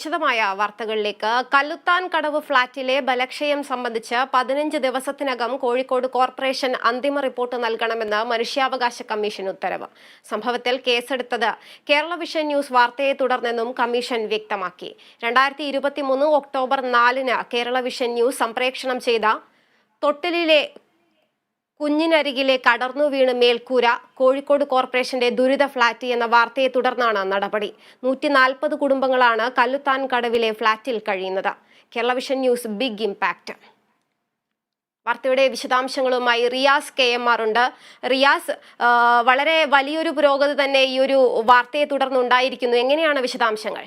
വിശദമായ വാർത്തകളിലേക്ക്. കല്ലുത്താൻ കടവ് ഫ്ളാറ്റിലെ ബലക്ഷയം സംബന്ധിച്ച് പതിനഞ്ച് ദിവസത്തിനകം കോഴിക്കോട് കോർപ്പറേഷൻ അന്തിമ റിപ്പോർട്ട് നൽകണമെന്ന് മനുഷ്യാവകാശ കമ്മീഷൻ ഉത്തരവ്. സംഭവത്തിൽ കേസെടുത്തത് കേരള വിഷൻ ന്യൂസ് വാർത്തയെ തുടർന്നെന്നും കമ്മീഷൻ വ്യക്തമാക്കി. രണ്ടായിരത്തി ഇരുപത്തിമൂന്ന് ഒക്ടോബർ നാലിന് കേരള വിഷൻ ന്യൂസ് സംപ്രേക്ഷണം ചെയ്ത തൊട്ടിലിലെ കുഞ്ഞിനരികിലെ കടർന്നു വീണ് മേൽക്കൂര കോഴിക്കോട് കോർപ്പറേഷന്റെ ദുരിത ഫ്ളാറ്റ് എന്ന വാർത്തയെ തുടർന്നാണ് നടപടി. നൂറ്റി നാൽപ്പത് കുടുംബങ്ങളാണ് കല്ലുത്താൻ കടവിലെ ഫ്ളാറ്റിൽ കഴിയുന്നത്. Keralavision news big impact. വാർത്തയുടെ വിശദാംശങ്ങളുമായി റിയാസ് കെ എം ആർ ഉണ്ട്. റിയാസ് വളരെ വലിയൊരു പുരോഗതി തന്നെ ഈ ഒരു വാർത്തയെ തുടർന്നുണ്ടായിരിക്കുന്നു. എങ്ങനെയാണ് വിശദാംശങ്ങൾ?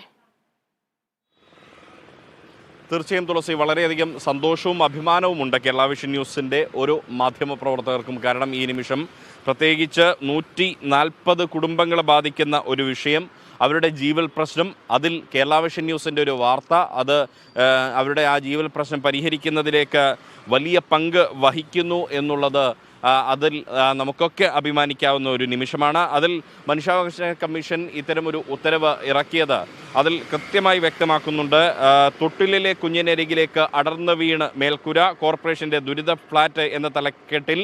തീർച്ചയായും തുളസി വളരെയധികം സന്തോഷവും അഭിമാനവും ഉണ്ട് കേരള വിഷൻ ന്യൂസിന്റെ ഒരു മാധ്യമ പ്രവർത്തകർക്കും. കാരണം ഈ നിമിഷം പ്രത്യേകിച്ച് നൂറ്റി നാൽപ്പത് കുടുംബങ്ങളെ ബാധിക്കുന്ന ഒരു വിഷയം അവരുടെ ജീവൽ പ്രശ്നം അതിൽ കേരള വിഷൻ ന്യൂസിന്റെ ഒരു വാർത്ത അത് അവരുടെ ആ ജീവൽ പ്രശ്നം പരിഹരിക്കുന്നതിലേക്ക് വലിയ പങ്ക് വഹിക്കുന്നു എന്നുള്ളത് അതിൽ നമുക്കൊക്കെ അഭിമാനിക്കാവുന്ന ഒരു നിമിഷമാണ്. അതിൽ മനുഷ്യാവകാശ കമ്മീഷൻ ഇത്തരം ഒരു ഉത്തരവ് ഇറക്കിയത് അതിൽ കൃത്യമായി വ്യക്തമാക്കുന്നുണ്ട്. തൊട്ടിലിലെ കുഞ്ഞിനരികിലേക്ക് അടർന്നു വീണ് മേൽക്കുര കോർപ്പറേഷന്റെ ദുരിത ഫ്ലാറ്റ് എന്ന തലക്കെട്ടിൽ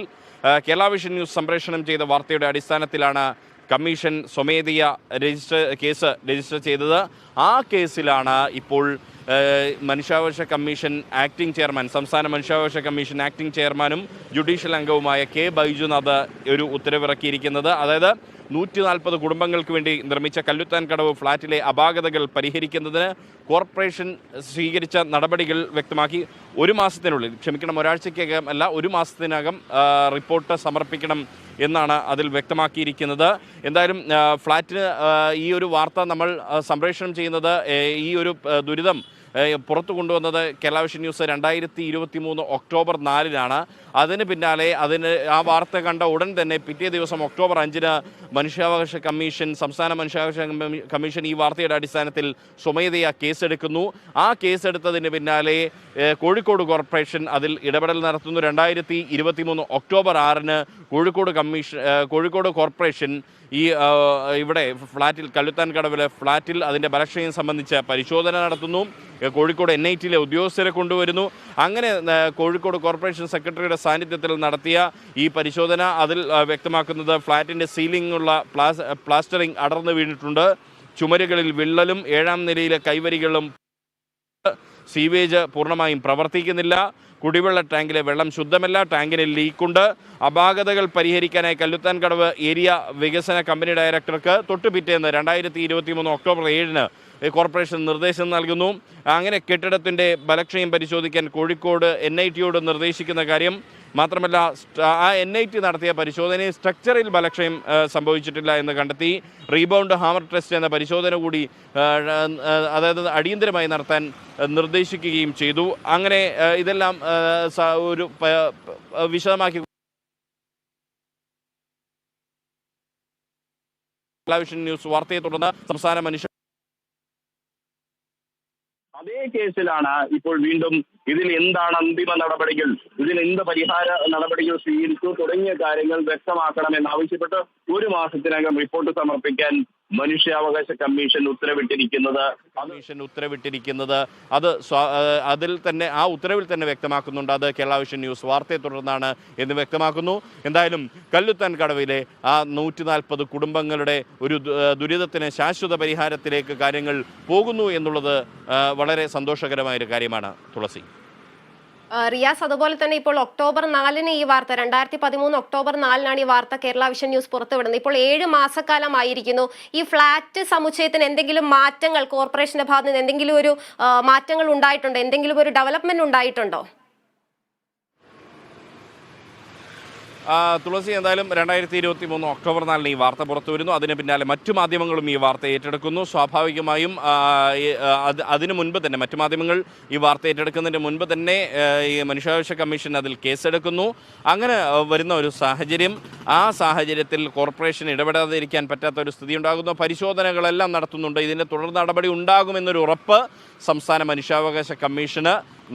കേരള വിഷൻ ന്യൂസ് സംപ്രേഷണം ചെയ്ത വാർത്തയുടെ അടിസ്ഥാനത്തിലാണ് കമ്മീഷൻ സ്വമേധയ രജിസ്റ്റർ കേസ് രജിസ്റ്റർ ചെയ്തത്. ആ കേസിലാണ് ഇപ്പോൾ മനുഷ്യാവകാശ കമ്മീഷൻ ആക്ടിംഗ് ചെയർമാൻ സംസ്ഥാന മനുഷ്യാവകാശ കമ്മീഷൻ ആക്ടിംഗ് ചെയർമാനും ജുഡീഷ്യൽ അംഗവുമായ കെ ബൈജുനാഥ് ഒരു ഉത്തരവിറക്കിയിരിക്കുന്നത്. അതായത് നൂറ്റി നാൽപ്പത് കുടുംബങ്ങൾക്ക് വേണ്ടി നിർമ്മിച്ച കല്ലുത്താൻ കടവ് ഫ്ളാറ്റിലെ അപാകതകൾ പരിഹരിക്കുന്നതിന് കോർപ്പറേഷൻ സ്വീകരിച്ച നടപടികൾ വ്യക്തമാക്കി. ഒരു മാസത്തിനുള്ളിൽ ക്ഷമിക്കണം ഒരാഴ്ചയ്ക്കകം അല്ല ഒരു മാസത്തിനകം റിപ്പോർട്ട് സമർപ്പിക്കണം എന്നാണ് അതിൽ വ്യക്തമാക്കിയിരിക്കുന്നത്. എന്തായാലും ഫ്ളാറ്റിന് ഈ ഒരു വാർത്ത നമ്മൾ സംപ്രേഷണം ചെയ്യുന്നത് ഈ ഒരു ദുരിതം പുറത്തു കൊണ്ടുവന്നത് കേരള വിഷൻ ന്യൂസ് രണ്ടായിരത്തി ഇരുപത്തി മൂന്ന് ഒക്ടോബർ നാലിനാണ്. അതിന് പിന്നാലെ അതിന് ആ വാർത്ത കണ്ട ഉടൻ തന്നെ പിറ്റേ ദിവസം ഒക്ടോബർ അഞ്ചിന് മനുഷ്യാവകാശ കമ്മീഷൻ സംസ്ഥാന മനുഷ്യാവകാശ കമ്മീഷൻ ഈ വാർത്തയുടെ അടിസ്ഥാനത്തിൽ സ്വമേധയാ കേസെടുക്കുന്നു. ആ കേസെടുത്തതിന് പിന്നാലെ കോഴിക്കോട് കോർപ്പറേഷൻ അതിൽ ഇടപെടൽ നടത്തുന്നു. രണ്ടായിരത്തി ഇരുപത്തി മൂന്ന് ഒക്ടോബർ ആറിന് കോഴിക്കോട് കമ്മീഷൻ കോഴിക്കോട് കോർപ്പറേഷൻ ഈ ഇവിടെ ഫ്ലാറ്റിൽ കല്ലുത്താൻ കടവിലെ ഫ്ളാറ്റിൽ അതിന്റെ ബലക്ഷയം സംബന്ധിച്ച് പരിശോധന നടത്തുന്നു. കോഴിക്കോട് എൻ ഐ ടിയിലെ ഉദ്യോഗസ്ഥരെ കൊണ്ടുവരുന്നു. അങ്ങനെ കോഴിക്കോട് കോർപ്പറേഷൻ സെക്രട്ടറിയുടെ സാന്നിധ്യത്തിൽ നടത്തിയ ഈ പരിശോധന അതിൽ വ്യക്തമാക്കുന്നത് ഫ്ളാറ്റിന്റെ സീലിംഗ് ഉള്ള പ്ലാസ് പ്ലാസ്റ്ററിംഗ് അടർന്നു വീണിട്ടുണ്ട്. ചുമരുകളിൽ വിള്ളലും ഏഴാം നിലയിലെ കൈവരികളും സീവേജ് പൂർണമായും പ്രവർത്തിക്കുന്നില്ല. കുടിവെള്ള ടാങ്കിലെ വെള്ളം ശുദ്ധമല്ല. ടാങ്കിന് ലീക്കുണ്ട്. അപാകതകൾ പരിഹരിക്കാനായി കല്ലുത്താൻ കടവ് ഏരിയ വികസന കമ്പനി ഡയറക്ടർക്ക് തൊട്ടു പിറ്റേന്ന് രണ്ടായിരത്തി ഇരുപത്തി മൂന്ന് ഒക്ടോബർ ഏഴിന് കോർപ്പറേഷൻ നിർദ്ദേശം നൽകുന്നു. അങ്ങനെ കെട്ടിടത്തിന്റെ ബലക്ഷയം പരിശോധിക്കാൻ കോഴിക്കോട് എൻ ഐ ടിയോട് നിർദ്ദേശിക്കുന്ന കാര്യം മാത്രമല്ല ആ എൻ ഐ ടി നടത്തിയ പരിശോധനയിൽ സ്ട്രക്ചറിൽ ബലക്ഷയം സംഭവിച്ചിട്ടില്ല എന്ന് കണ്ടെത്തി. റീബൗണ്ട് ഹാമർ ടെസ്റ്റ് എന്ന പരിശോധന കൂടി അതായത് അടിയന്തരമായി നടത്താൻ നിർദ്ദേശിക്കുകയും ചെയ്തു. അങ്ങനെ ഇതെല്ലാം ഒരു വിശദമാക്കി ടെലിവിഷൻ ന്യൂസ് വാർത്തയെ തുടർന്ന് സംസ്ഥാന മനുഷ്യ അതേ കേസിലാണ് ഇപ്പോൾ വീണ്ടും ഇതിൽ എന്താണ് അന്തിമ നടപടികൾ ഇതിൽ എന്ത് പരിഹാര നടപടികൾ സ്വീകരിച്ചു തുടങ്ങിയ കാര്യങ്ങൾ വ്യക്തമാക്കണമെന്ന് ആവശ്യപ്പെട്ട് ഒരു മാസത്തിനകം റിപ്പോർട്ട് സമർപ്പിക്കാൻ മനുഷ്യാവകാശ കമ്മീഷൻ ഉത്തരവിട്ടിരിക്കുന്നത് കമ്മീഷൻ ഉത്തരവിട്ടിരിക്കുന്നത്. അത് അതിൽ തന്നെ ആ ഉത്തരവിൽ തന്നെ വ്യക്തമാക്കുന്നുണ്ട്. അത് കേരള വിഷൻ ന്യൂസ് വാർത്തയെ തുടർന്നാണ് എന്ന് വ്യക്തമാക്കുന്നു. എന്തായാലും കല്ലുത്താൻ കടവിലെ ആ നൂറ്റി നാൽപ്പത് കുടുംബങ്ങളുടെ ഒരു ദുരിതത്തിന് ശാശ്വത പരിഹാരത്തിലേക്ക് കാര്യങ്ങൾ പോകുന്നു എന്നുള്ളത് വളരെ സന്തോഷകരമായൊരു കാര്യമാണ്. തുളസി. റിയാസ് അതുപോലെ തന്നെ ഇപ്പോൾ ഒക്ടോബർ നാലിന് ഈ വാർത്ത രണ്ടായിരത്തി പതിമൂന്ന് ഒക്ടോബർ നാലിനാണ് ഈ വാർത്ത കേരള വിഷൻ ന്യൂസ് പുറത്തുവിടുന്നത്. ഇപ്പോൾ ഏഴ് മാസക്കാലമായിരിക്കുന്നു. ഈ ഫ്ളാറ്റ് സമുച്ചയത്തിന് എന്തെങ്കിലും മാറ്റങ്ങൾ കോർപ്പറേഷന്റെ ഭാഗത്ത് നിന്ന് എന്തെങ്കിലും ഒരു മാറ്റങ്ങൾ ഉണ്ടായിട്ടുണ്ടോ? എന്തെങ്കിലും ഒരു ഡെവലപ്മെന്റ് ഉണ്ടായിട്ടുണ്ടോ? തുളസി എന്തായാലും രണ്ടായിരത്തി ഇരുപത്തി മൂന്ന് ഒക്ടോബർ നാലിന് ഈ വാർത്ത പുറത്തു വരുന്നു അതിന് പിന്നാലെ മറ്റു മാധ്യമങ്ങളും ഈ വാർത്ത ഏറ്റെടുക്കുന്നു. സ്വാഭാവികമായും അതിനു മുൻപ് തന്നെ മറ്റു മാധ്യമങ്ങൾ ഈ വാർത്ത ഏറ്റെടുക്കുന്നതിന് മുൻപ് തന്നെ ഈ മനുഷ്യാവകാശ കമ്മീഷൻ അതിൽ കേസെടുക്കുന്നു. അങ്ങനെ വരുന്ന ഒരു സാഹചര്യം ആ സാഹചര്യത്തിൽ കോർപ്പറേഷൻ ഇടപെടാതിരിക്കാൻ പറ്റാത്ത ഒരു സ്ഥിതി ഉണ്ടാകുന്നു പരിശോധനകളെല്ലാം നടത്തുന്നുണ്ട്. ഇതിന്റെ തുടർ നടപടി ഉണ്ടാകുമെന്നൊരു ഉറപ്പ് സംസ്ഥാന മനുഷ്യാവകാശ കമ്മീഷന്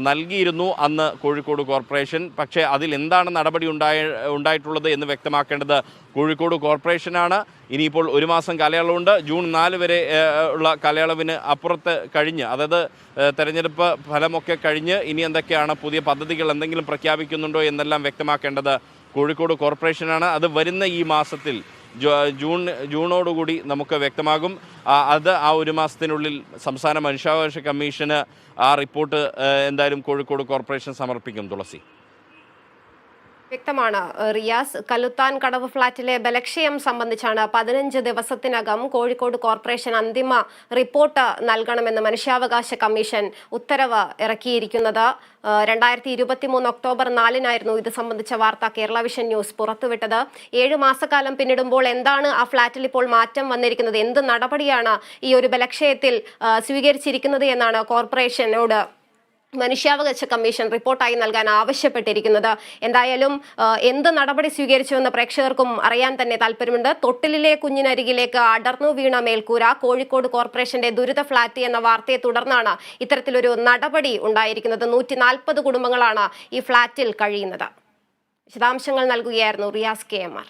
നൽകിയിരുന്നു അന്ന് കോഴിക്കോട് കോർപ്പറേഷൻ. പക്ഷേ അതിൽ എന്താണ് നടപടി ഉണ്ടായ ഉണ്ടായിട്ടുള്ളത് എന്ന് വ്യക്തമാക്കേണ്ടത് കോഴിക്കോട് കോർപ്പറേഷനാണ്. ഇനിയിപ്പോൾ ഒരു മാസം കാലയളവുണ്ട്. ജൂൺ നാല് വരെ ഉള്ള കാലയളവിന് അപ്പുറത്ത് കഴിഞ്ഞ് അതായത് തെരഞ്ഞെടുപ്പ് ഫലമൊക്കെ കഴിഞ്ഞ് ഇനി എന്തൊക്കെയാണ് പുതിയ പദ്ധതികൾ എന്തെങ്കിലും പ്രഖ്യാപിക്കുന്നുണ്ടോ എന്നെല്ലാം വ്യക്തമാക്കേണ്ടത് കോഴിക്കോട് കോർപ്പറേഷനാണ്. അത് വരുന്ന ഈ മാസത്തിൽ ജൂൺ ജൂണോടുകൂടി നമുക്ക് വ്യക്തമാകും. അത് ആ ഒരു മാസത്തിനുള്ളിൽ സംസ്ഥാന മനുഷ്യാവകാശ കമ്മീഷന് ആ റിപ്പോർട്ട് എന്തായാലും കോഴിക്കോട് കോർപ്പറേഷൻ സമർപ്പിക്കും. തുളസി. വ്യക്തമാണ്. റിയാസ് കലുത്താൻ കടവ് ഫ്ളാറ്റിലെ ബലക്ഷയം സംബന്ധിച്ചാണ് പതിനഞ്ച് ദിവസത്തിനകം കോഴിക്കോട് കോർപ്പറേഷൻ അന്തിമ റിപ്പോർട്ട് നൽകണമെന്ന് മനുഷ്യാവകാശ കമ്മീഷൻ ഉത്തരവ് ഇറക്കിയിരിക്കുന്നത്. രണ്ടായിരത്തി ഇരുപത്തി മൂന്ന് ഒക്ടോബർ നാലിനായിരുന്നു ഇത് സംബന്ധിച്ച വാർത്ത കേരള വിഷൻ ന്യൂസ് പുറത്തുവിട്ടത്. ഏഴു മാസക്കാലം പിന്നിടുമ്പോൾ എന്താണ് ആ ഫ്ളാറ്റിൽ ഇപ്പോൾ മാറ്റം വന്നിരിക്കുന്നത്? എന്ത് നടപടിയാണ് ഈ ഒരു ബലക്ഷയത്തിൽ സ്വീകരിച്ചിരിക്കുന്നത് എന്നാണ് കോർപ്പറേഷനോട് മനുഷ്യാവകാശ കമ്മീഷൻ റിപ്പോർട്ടായി നൽകാൻ ആവശ്യപ്പെട്ടിരിക്കുന്നത്. എന്തായാലും എന്ത് നടപടി സ്വീകരിച്ചുവെന്ന് പ്രേക്ഷകർക്കും അറിയാൻ തന്നെ താല്പര്യമുണ്ട് തൊട്ടിലിലെ കുഞ്ഞിനരികിലേക്ക് അടർന്നു വീണ മേൽക്കൂര കോഴിക്കോട് കോർപ്പറേഷന്റെ ദുരിത ഫ്ളാറ്റ് എന്ന വാർത്തയെ തുടർന്നാണ് ഇത്തരത്തിലൊരു നടപടി ഉണ്ടായിരിക്കുന്നത്. നൂറ്റി നാൽപ്പത് കുടുംബങ്ങളാണ് ഈ ഫ്ളാറ്റിൽ കഴിയുന്നത്. വിശദാംശങ്ങൾ നൽകുകയായിരുന്നു റിയാസ് കെ എം ആർ.